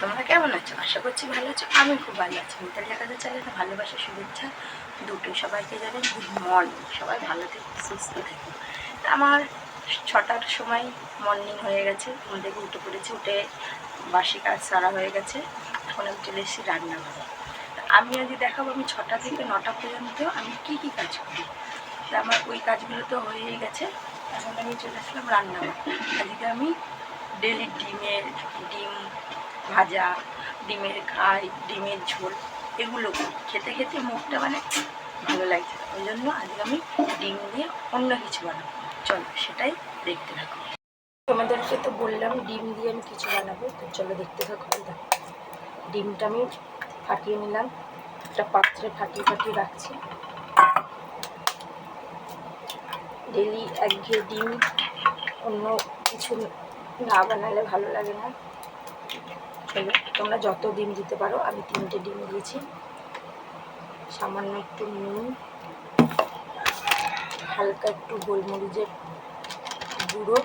তোমরা কেমন আছো? আশা করছি ভালো আছো। আমি খুব ভালো আছি। মিতালি একাদের চ্যানেলে ভালোবাসা, শুভেচ্ছা দুটো সবাইকে জানেন গুড মর্নিং সবাই ভালো থেকো, সুস্থ থেকো। তা আমার ছটার সময় মর্নিং হয়ে গেছে। ঘুম থেকে উঠে পড়েছি, উঠে বাসি কাজ সারা হয়ে গেছে। এখন আমি চলে এসেছি রান্নাঘরে। আমি আজ দেখাবো, আমি ছটা থেকে নটা পর্যন্ত আমি কি কি কাজ করি। তা আমার ওই কাজগুলো তো হয়েই গেছে। এখন আমি চলে আসলাম রান্নাঘর। আজকে আমি ডেলি ডিমের ডিম ভাজা, ডিমের খাই ডিমের ঝোল, এগুলো খেতে খেতে মুখটা মানে ভালো লাগছে ওই জন্য আজকে আমি ডিম দিয়ে অন্য কিছু বানাবো। চলো সেটাই দেখতে থাকো। তোমাদেরকে তো বললাম ডিম দিয়ে আমি কিছু বানাবো, তো চলো দেখতে থাকো। ডিমটা আমি ফাটিয়ে নিলাম। একটা পাত্রে ফাটিয়ে ফাটিয়ে রাখছি। ডেলি একঘেয়ে ডিম অন্য কিছু না বানালে ভালো লাগে না। চলো তোমরা যত ডিম দিতে পারো, আমি তিনটে ডিম দিয়েছি। সামান্য একটু নুন, হালকা একটু গোলমরিচের গুঁড়ো,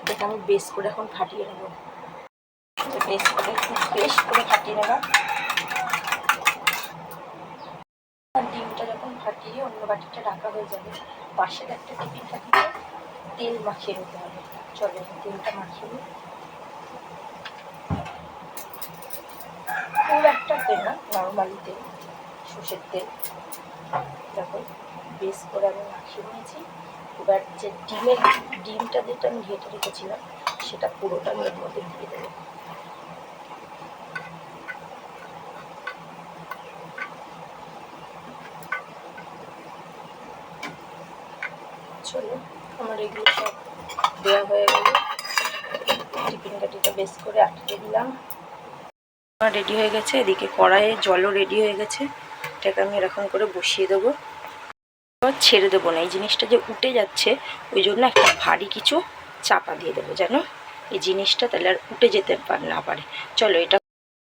এটাকে আমি বেশ করে এখন ফাটিয়ে নেব। বেশ করে একটু বেশ করে ফাটিয়ে নেব। ডিমটা যখন ফাটিয়ে অন্য বাটিটা রাখা হয়ে যাবে, পাশের একটা টিফিন কাটিতে তেল মাখিয়ে নিতে হবে। চলো, তেলটা মাখিয়ে নিই। খুব একটা তেল না নর্মালি তেল, সর্ষের তেল। দেখো, বেশ করে আমি মাখিয়ে নিয়েছি। এবার যে ডিমের, ডিমটা যেটা আমি ঘেটে রেখেছিলাম, সেটা পুরোটা আমি এর মধ্যে দিয়ে দেবো। চলো আমার এগুলো সব দেওয়া হয়ে গেল। টিফিন কাঠিটা বেশ করে আটকে দিলাম। রেডি হয়ে গেছে, এদিকে কড়াইয়ে জলও রেডি হয়ে গেছে। এটাকে আমি এরকম করে বসিয়ে দেবো। ছেড়ে দেবো না। এই জিনিসটা যে উঠে যাচ্ছে, ওই জন্য একটা ভারী কিছু চাপা দিয়ে দেবো যেন এই জিনিসটা তাহলে আর উঠে যেতে পার না পারে। চলো, এটা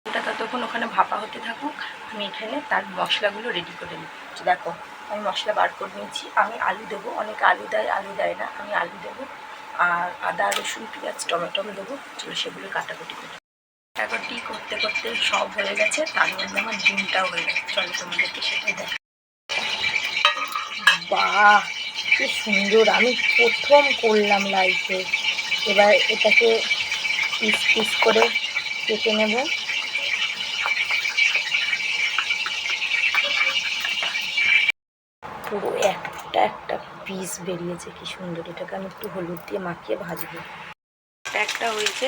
এটা ততক্ষণ ওখানে ভাপা হতে থাকুক। আমি এখানে তার মশলাগুলো রেডি করে নিই দেখো, আমি মশলা বার করে নিয়েছি। আমি আলু দেবো। অনেক আলু দেয় আলু দেয় না। আমি আলু দেবো। আর আদা, রসুন, পেঁয়াজ, টমেটো দেবো। চলো সেগুলো কাটাকুটি করে কাটাকুটি করতে করতে সব হয়ে গেছে, তার মধ্যে আমার ডিমটাও হয়ে গেছে। চলো তোমাদেরকে সেটাই দেখ বাহ, কি সুন্দর, আমি প্রথম করলাম লাইফে। এবার এটাকে পিস পিস করে কেটে নেব। পুরো একটা একটা পিস বেরিয়েছে, কি সুন্দর। এটাকে আমি একটু হলুদ দিয়ে মাখিয়ে ভাজবো। একটা হয়েছে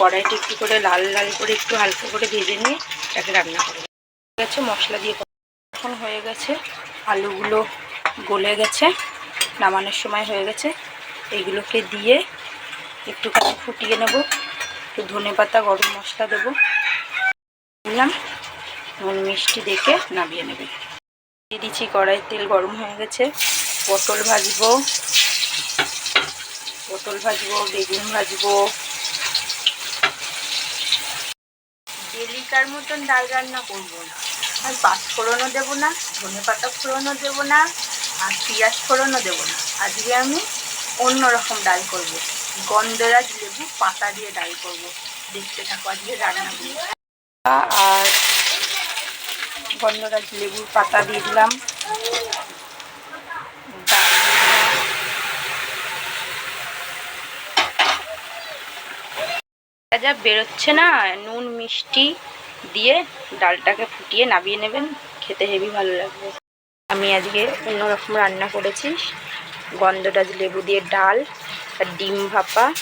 কড়াইটা একটু করে লাল লাল করে একটু হালকা করে ভেজে নিয়ে তাকে রান্না করে গেছে, মশলা দিয়ে এখন হয়ে গেছে, আলুগুলো গলে গেছে, নামানোর সময় হয়ে গেছে। এইগুলোকে দিয়ে একটুখানি ফুটিয়ে নেব, একটু ধনে পাতা, গরম মশলা দেবো। দিলাম, নুন, মিষ্টি দেখে নামিয়ে নেবে। দিয়ে দিচ্ছি কড়াই তেল, গরম হয়ে গেছে। পটল ভাজবো পটল ভাজবো, বেগুন ভাজবো ডেলিকার মতন ডাল রান্না করব না। আর ফোড়নও দেবো না, ধনে পাতা ফোড়নও দেবো না, আর পিঁয়াজ ফোড়নও দেবো না। আজকে আমি অন্য রকম ডাল করব। গন্ধরাজ লেবু পাতা দিয়ে ডাল করব। দেখতে থাকো আজকে রান্নাগুলো। আর গন্ধরাজ লেবুর পাতা দিয়ে দিলাম ডাল দিয়ে দিলাম। যা বেরোচ্ছে না, নুন, মিষ্টি দিয়ে ডালটাকে ফুটিয়ে নামিয়ে নেবেন। খেতে হেভি ভালো লাগবে। আমি আজকে অন্যরকম রান্না করেছি। গন্ধরাজ লেবু দিয়ে ডাল আর ডিম ভাপা,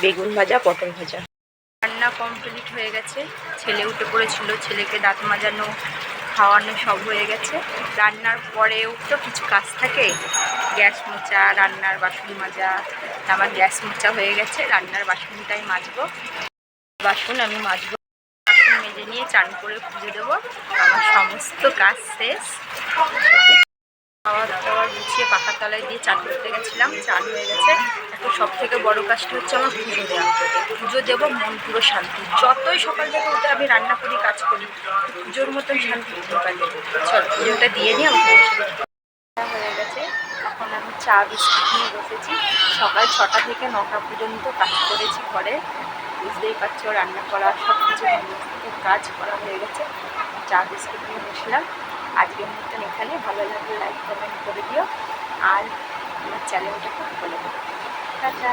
বেগুন ভাজা, পটল ভাজা। রান্না কমপ্লিট হয়ে গেছে। ছেলে উঠে পড়েছিল, ছেলেকে দাঁত মাজানো, খাওয়ানো সব হয়ে গেছে। রান্নার পরেও তো কিছু কাজ থাকে। গ্যাস মোচা, রান্নার বাসন মাজা, আমার গ্যাস মোচা হয়ে গেছে। রান্নার বাসনটাই মাজবো। বাসন আমি মাছগুলো মেজে নিয়ে চান করে পুজো দেবো। আমার সমস্ত কাজ শেষ। খাওয়া দাওয়া গুছিয়ে পাখার তলায় দিয়ে চান করতে গেছিলাম। চান হয়ে গেছে। এখন সব থেকে বড় কাজটা হচ্ছে আমার পুজো দেওয়া। পুজো দেবো মন পুরো শান্তি। যতই সকাল থেকে উঠে আমি রান্না করি, কাজ করি, পুজোর মতন শান্তি কাজে চল, পুজোটা দিয়ে নিই আমার হয়ে গেছে। এখন আমি চা, বিস্কুট নিয়ে বসেছি। সকাল ছটা থেকে নটা পর্যন্ত কাজ করেছি ঘরে। বুঝতেই পারছ, রান্না করা সব কিছু কাজ করা হয়ে গেছে। চা, বিস্কুট নিয়ে বসলাম। আজকের মতন এখানে। ভালো লাগলে লাইক কমেন্ট করে দিও। আর আমার চ্যানেলটাকে ফলো করো টাটা।